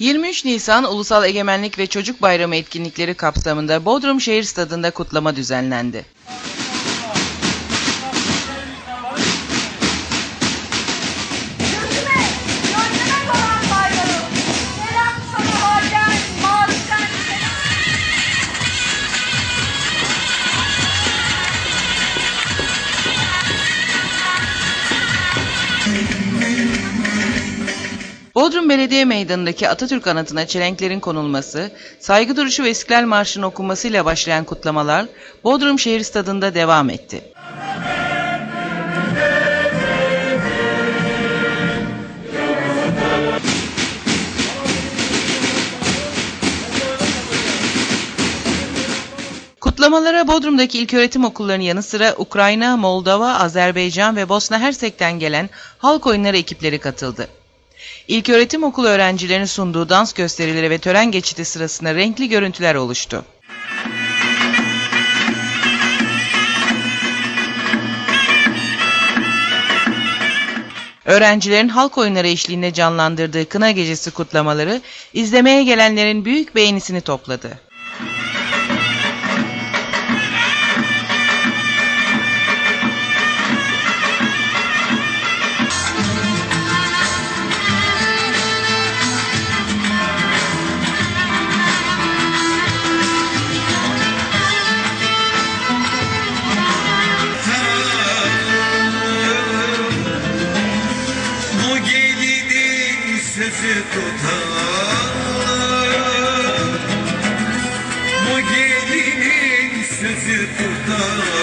23 Nisan Ulusal Egemenlik ve Çocuk Bayramı etkinlikleri kapsamında Bodrum Şehir Stadı'nda kutlama düzenlendi. Bodrum Belediye Meydanı'ndaki Atatürk anıtına çelenklerin konulması, saygı duruşu ve İstiklal Marşı'nın okunmasıyla başlayan kutlamalar Bodrum Şehir Stadı'nda devam etti. Kutlamalara Bodrum'daki ilköğretim okullarının yanı sıra Ukrayna, Moldova, Azerbaycan ve Bosna Hersek'ten gelen halk oyunları ekipleri katıldı. İlköğretim okulu öğrencilerinin sunduğu dans gösterileri ve tören geçidi sırasında renkli görüntüler oluştu. Öğrencilerin halk oyunları eşliğinde canlandırdığı Kına Gecesi kutlamaları izlemeye gelenlerin büyük beğenisini topladı. bizi tutar. Bu gelinin sözü tutar.